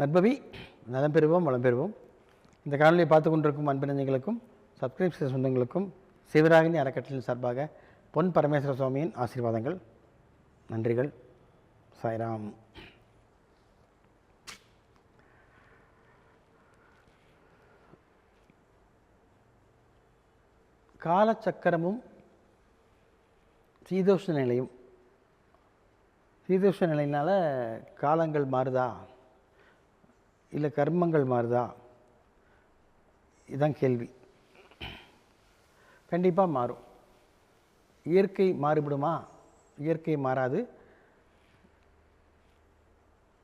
நற்பவி நலம் பெறுவோம் வளம் பெறுவோம். இந்த காணொலியை பார்த்து கொண்டிருக்கும் அன்பு நெஞ்சங்களுக்கும் சப்ஸ்கிரைப் செய்த சொந்தங்களுக்கும் சிவராகினி அறக்கட்டளின் சார்பாக பொன் பரமேஸ்வர சுவாமியின் ஆசீர்வாதங்கள் நன்றிகள். சாய்ராம். காலச்சக்கரமும் சீதோஷ்ண நிலையும். சீதோஷ்ண நிலையினால் காலங்கள் மாறுதா? இல்லை கர்மங்கள் மாறுதா? இதுதான் கேள்வி. கண்டிப்பாக மாறும். இயற்கை மாறுபடுமா? இயற்கை மாறாது.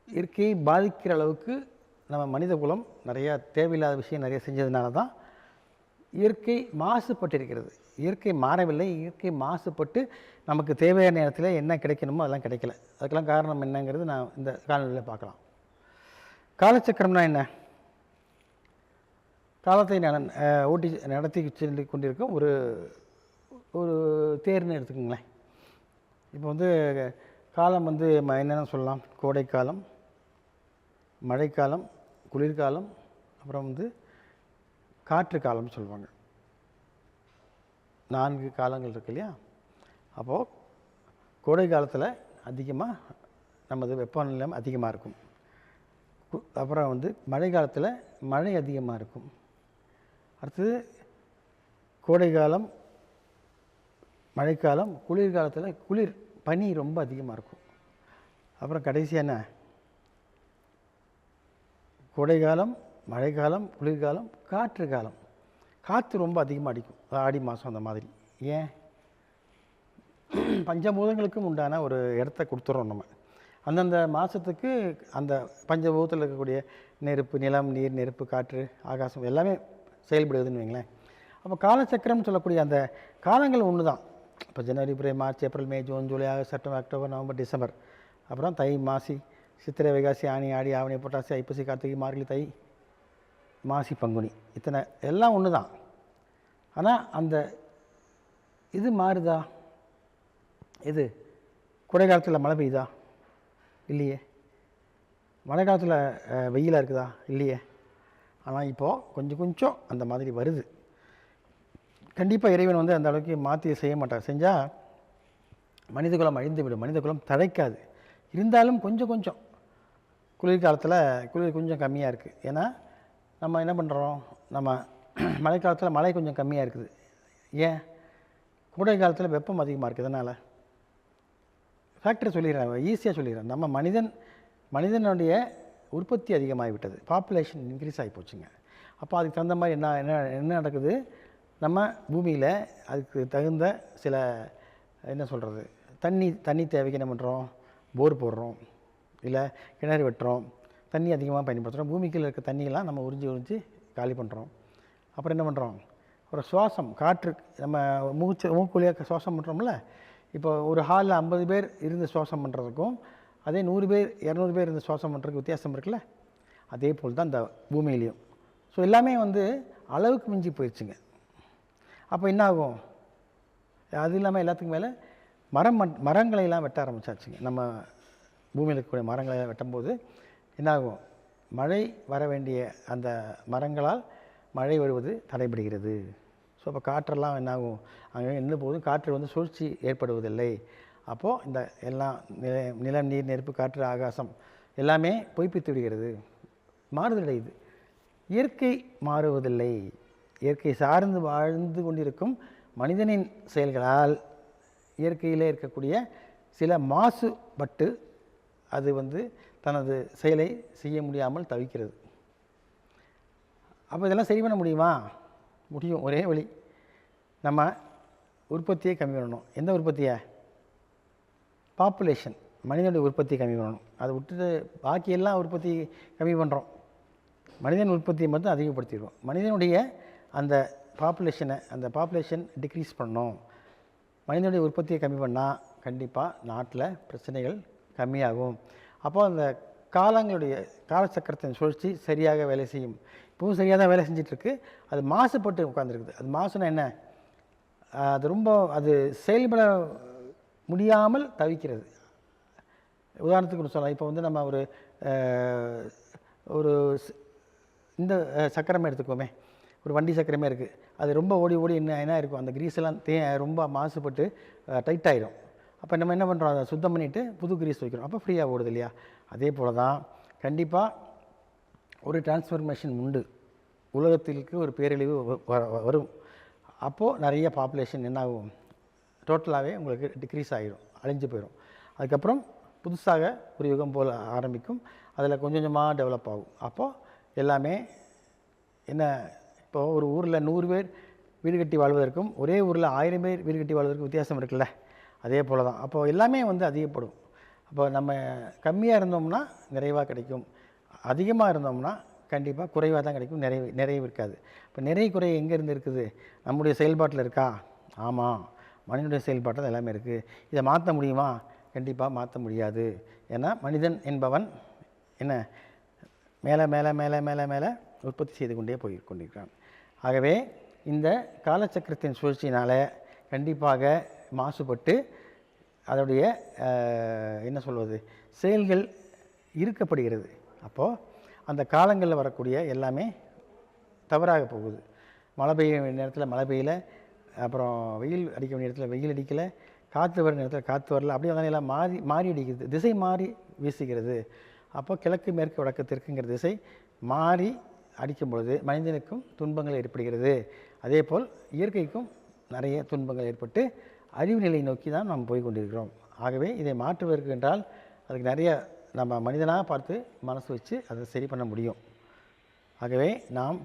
இயற்கையை பாதிக்கிற அளவுக்கு நம்ம மனித குலம் நிறையா தேவையில்லாத விஷயம் நிறைய செஞ்சதுனால தான் இயற்கை மாசுபட்டிருக்கிறது. இயற்கை மாறவில்லை. இயற்கை மாசுபட்டு நமக்கு தேவையான நேரத்தில் என்ன கிடைக்கணுமோ அதெல்லாம் கிடைக்கல. அதுக்கெல்லாம் காரணம் என்னங்கிறது நான் இந்த காலநிலையில் பார்க்கலாம். காலச்சக்கரம்னா என்ன? காலத்தை நட ஓட்டி நடத்தி சென்று கொண்டிருக்கும் ஒரு ஒரு தேர்னு எடுத்துக்கோங்களேன். இப்போ வந்து காலம் வந்து ம- என்னென்ன சொல்லலாம். கோடைக்காலம் மழைக்காலம் குளிர்காலம் அப்புறம் வந்து காற்று காலம்னு சொல்லுவாங்க நான்கு காலங்கள் இருக்கு இல்லையா? அப்போது கோடை காலத்தில் அதிகமாக நமது வெப்பநிலை அதிகமாக இருக்கும். அப்புறம் வந்து மழை காலத்தில் மழை அதிகமாக இருக்கும். அடுத்தது கோடை காலம் மழைக்காலம் குளிர்காலத்தில் குளிர் பனி ரொம்ப அதிகமாக இருக்கும். அப்புறம் கடைசியான என்ன? கோடைக்காலம் மழைக்காலம் குளிர்காலம் காற்று காலம். காற்று ரொம்ப அதிகமாக அடிக்கும். ஆடி மாதம் அந்த மாதிரி. ஏன்? பஞ்சபூதங்களுக்கும் உண்டான ஒரு இடத்த கொடுத்துறோம் நம்ம. அந்தந்த மாதத்துக்கு அந்த பஞ்சபூதத்தில் இருக்கக்கூடிய நெருப்பு நிலம் நீர் நெருப்பு காற்று ஆகாசம் எல்லாமே செயல்படுதுன்னு வைங்களேன். அப்போ காலச்சக்கரம்னு சொல்லக்கூடிய அந்த காலங்கள் ஒன்று தான் இப்போ ஜனவரி பிப்ரவரி March April May June July August September October November December. அப்புறம் தை மாசி சித்திரை வைகாசி ஆனி ஆடி ஆவணி புட்டாசி ஐப்பசி கார்த்திகை மார்கழி தை மாசி பங்குனி. இத்தனை எல்லாம் ஒன்று தான் ஆனால் அந்த இது மாறுதா? இது கோடை காலத்தில் மழை பெய்யுதா? இல்லையே. மழை காலத்தில் வெயிலாக இருக்குதா? இல்லையே. ஆனால் இப்போது கொஞ்சம் கொஞ்சம் அந்த மாதிரி வருது. கண்டிப்பாக இறைவன் வந்து அந்த அளவுக்கு மாற்றி செய்ய மாட்டார். செஞ்சால் மனித குலம் அழிந்து விடும் மனித குலம் தழைக்காது. இருந்தாலும் கொஞ்சம் கொஞ்சம். குளிர்காலத்தில் குளிர் கொஞ்சம் கம்மியாக இருக்குது ஏன்னா நம்ம என்ன பண்ணுறோம் நம்ம மழைக்காலத்தில் மழை கொஞ்சம் கம்மியாக இருக்குது. ஏன்? கோடை காலத்தில் வெப்பம் அதிகமாக இருக்குது. அதனால் ஃபேக்டர் சொல்லிடுறேன் ஈஸியாக சொல்லிடுறேன் நம்ம மனிதன் மனிதனுடைய உற்பத்தி அதிகமாகிவிட்டது. பாப்புலேஷன் இன்க்ரீஸ் ஆகி போச்சுங்க. அப்போ அதுக்கு தகுந்த மாதிரி என்ன என்ன என்ன நடக்குது? நம்ம பூமியில் அதுக்கு தகுந்த சில என்ன சொல்கிறது தண்ணி தண்ணி தேவைக்கு என்ன பண்ணுறோம் போர் போடுறோம். இல்லை கிணறு வெட்டுறோம். தண்ணி அதிகமாக பயன்படுத்துகிறோம் பூமிக்குள்ள இருக்க தண்ணியெல்லாம் நம்ம உறிஞ்சி உறிஞ்சி காலி பண்ணுறோம் அப்புறம் என்ன பண்ணுறோம் ஒரு சுவாசம் காற்று நம்ம மூச்சு மூக்குழியாக சுவாசம் பண்ணுறோம்ல இப்போ ஒரு ஹாலில் ஐம்பது பேர் இருந்து சுவாசம் பண்ணுறதுக்கும் அதே நூறு பேர் இரநூறு பேர் இருந்து சுவாசம் பண்ணுறதுக்கு வித்தியாசம் இருக்குல்ல? அதே போல் தான் இந்த பூமியிலையும். ஸோ எல்லாமே வந்து அளவுக்கு மிஞ்சி போயிடுச்சுங்க. அப்போ என்ன ஆகும் அது இல்லாமல் எல்லாத்துக்கும் மேலே மரம் மண் மரங்களை எல்லாம் வெட்ட ஆரம்பிச்சாச்சுங்க. நம்ம பூமியில் இருக்கக்கூடிய மரங்களை எல்லாம் வெட்டும்போது என்ன ஆகும் மழை வர வேண்டிய அந்த மரங்களால் மழை வருவது தடைபடுகிறது. ஸோ அப்போ காற்றெல்லாம் என்னாகும்? அங்கே என்ன போதும் காற்று வந்து சூழ்ச்சி ஏற்படுவதில்லை. அப்போது இந்த எல்லாம் நில நிலம் நீர் நெருப்பு காற்று ஆகாசம் எல்லாமே பொய்ப்பித்து விடுகிறது. மாறுதலடையுது இயற்கை மாறுவதில்லை. இயற்கை சார்ந்து வாழ்ந்து கொண்டிருக்கும் மனிதனின் செயல்களால் இயற்கையிலே இருக்கக்கூடிய சில மாசுபட்டு அது வந்து தனது செயலை செய்ய முடியாமல் தவிக்கிறது. அப்போ இதெல்லாம் சரி பண்ண முடியுமா? முடியும். ஒரே வழி நம்ம உற்பத்தியை கம்மி பண்ணணும். எந்த உற்பத்தியை? பாப்புலேஷன் மனிதனுடைய உற்பத்தியை கம்மி பண்ணணும். அதை விட்டுட்டு பாக்கி எல்லாம் உற்பத்தி கம்மி பண்ணுறோம் மனிதன் உற்பத்தியை மட்டும் அதிகப்படுத்திடுவோம். மனிதனுடைய அந்த பாப்புலேஷனை அந்த பாப்புலேஷன் டிக்ரீஸ் பண்ணோம் மனிதனுடைய உற்பத்தியை கம்மி பண்ணால் கண்டிப்பாக நாட்டில் பிரச்சனைகள் கம்மியாகும். அப்போ அந்த காலங்களுடைய காலச்சக்கரத்தின் சுழற்சி சரியாக வேலை செய்யும். இப்பவும் சரியாக தான் வேலை செஞ்சிட்ருக்கு. அது மாசுபட்டு உட்காந்துருக்குது அது மாசுனா என்ன? அது ரொம்ப அது செயல்பட முடியாமல் தவிக்கிறது. உதாரணத்துக்கு சொல்லலாம். இப்போ வந்து நம்ம ஒரு ஒரு இந்த சக்கரமே எடுத்துக்கோமே. ஒரு வண்டி சக்கரமே இருக்குது அது ரொம்ப ஓடி ஓடி என்ன என்ன இருக்கும்? அந்த கிரீஸ் எல்லாம் தே ரொம்ப மாசுபட்டு டைட் ஆகிடும் அப்போ நம்ம என்ன பண்ணுறோம் அதை சுத்தம் பண்ணிவிட்டு புது கிரீஸ் வைக்கிறோம். அப்போ ஃப்ரீயாக ஓடுது இல்லையா? அதே போல் தான் கண்டிப்பாக ஒரு டிரான்ஸ்ஃபர்மேஷன் உண்டு. உலகத்திற்கு ஒரு பேரழிவு வ- வ- வரும். அப்போது நிறைய பாப்புலேஷன் என்ன ஆகும் டோட்டலாகவே உங்களுக்கு டிக்ரீஸ் ஆகிடும் அழிஞ்சு போயிடும் அதுக்கப்புறம் புதுசாக ஒரு யுகம் போல் ஆரம்பிக்கும். அதில் கொஞ்சம் கொஞ்சமாக டெவலப் ஆகும். அப்போது எல்லாமே என்ன இப்போ ஒரு ஊரில் நூறு பேர் வீடு கட்டி வாழ்வதற்கும் ஒரே ஊரில் ஆயிரம் பேர் வீடு கட்டி வாழ்வதற்கும் வித்தியாசம் இருக்குல்ல? அதே போல் தான். அப்போது எல்லாமே வந்து அதிகப்படும். அப்போ நம்ம கம்மியாக இருந்தோம்னா நிறைவாக கிடைக்கும். அதிகமாக இருந்தோம்னா கண்டிப்பாக குறைவாக தான் கிடைக்கும். நிறைவு நிறைவு இருக்காது. இப்போ நிறை குறை எங்கேருந்து இருக்குது? நம்முடைய செயல்பாட்டில் இருக்கா? ஆமாம் மனிதனுடைய செயல்பாட்டில் எல்லாமே இருக்குது இதை மாற்ற முடியுமா? கண்டிப்பாக மாற்ற முடியாது. ஏன்னா மனிதன் என்பவன் என்ன? மேலே மேலே மேலே மேலே மேலே உற்பத்தி செய்து கொண்டே போய் கொண்டிருக்கிறான். ஆகவே இந்த காலச்சக்கரத்தின் சூழ்ச்சியினால் கண்டிப்பாக மாசுபட்டு அதனுடைய என்ன சொல்வது செயல்கள் இருக்கப்படுகிறது. அப்போது அந்த காலங்களில் வரக்கூடிய எல்லாமே தவறாக போகுது. மழை பெய்ய வேண்டிய நேரத்தில் மழை பெய்யல அப்புறம் வெயில் அடிக்க வேண்டிய இடத்துல வெயில் அடிக்கலை காற்று வர நேரத்தில் காற்று வரல அப்படியே வந்தாலும் எல்லாம் மாறி மாறி அடிக்கிறது திசை மாறி வீசுகிறது. அப்போ கிழக்கு மேற்கு வடக்கு தெற்குங்கிற திசை மாறி அடிக்கும் பொழுது மனிதனுக்கும் துன்பங்கள் ஏற்படுகிறது. அதே போல் இயற்கைக்கும் நிறைய துன்பங்கள் ஏற்பட்டு அறிவு நிலையை நோக்கி தான் நாம் போய் கொண்டிருக்கிறோம். ஆகவே இதை மாற்றுவதற்கு என்றால் அதுக்கு நிறைய நம்ம மனிதனாக பார்த்து மனசு வச்சு அதை சரி பண்ண முடியும். ஆகவே நாம்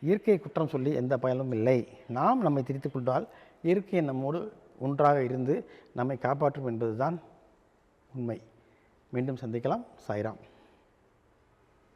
இயற்கையை குற்றம் சொல்லி எந்த பயனும் இல்லை. நாம் நம்மை திரித்து கொண்டால் இயற்கை நம்மோடு ஒன்றாக இருந்து நம்மை காப்பாற்றும் என்பதுதான் உண்மை. மீண்டும் சந்திக்கலாம். சாய்ராம்.